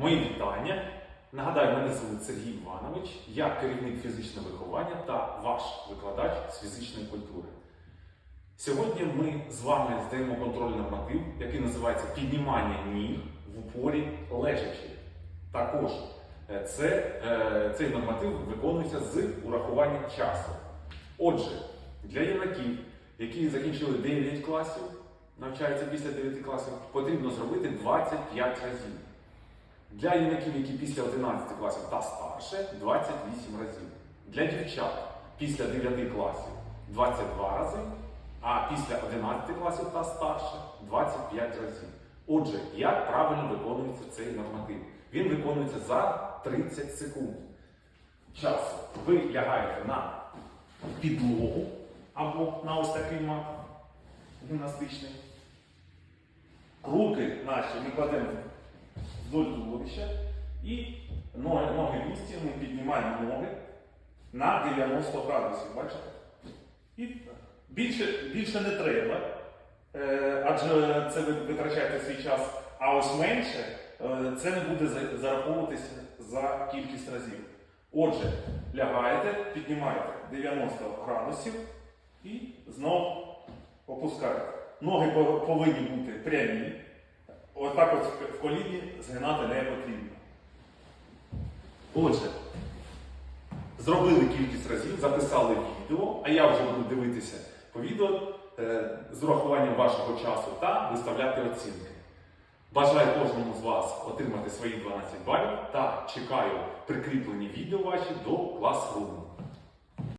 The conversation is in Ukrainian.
Мої вітання. Нагадаю, мене звуть Сергій Іванович, я керівник фізичного виховання та ваш викладач з фізичної культури. Сьогодні ми з вами здаємо контрольний норматив, який називається піднімання ніг в упорі лежачи. Також е, це, е, цей норматив виконується з урахуванням часу. Отже, для юнаків, які закінчили 9 класів, навчаються після 9 класів, потрібно зробити 25 разів. Для юнаків, які після 11 класів та старше, 28 разів. Для дівчат після 9 класів 22 рази, а після 11 класів та старше 25 разів. Отже, як правильно виконується цей норматив? Він виконується за 30 секунд. Часу. Ви лягаєте на підлогу або на ось такий мат гімнастичний. Руки наші ми кладемо вдоль туловища і ноги, ноги в місці ми піднімаємо ноги на 90 градусів, бачите? І більше, більше не треба, е, адже це ви витрачаєте свій час, а ось менше е, це не буде зараховуватися за кількість разів. Отже, лягаєте, піднімаєте 90 градусів і знову опускаєте. Ноги повинні бути прямі. Отак от в- коліні згинати не потрібно. Отже, зробили кількість разів, записали відео, а я вже буду дивитися по відео е, з урахуванням вашого часу та виставляти оцінки. Бажаю кожному з вас отримати свої 12 балів та чекаю прикріплені відео ваші до класруму.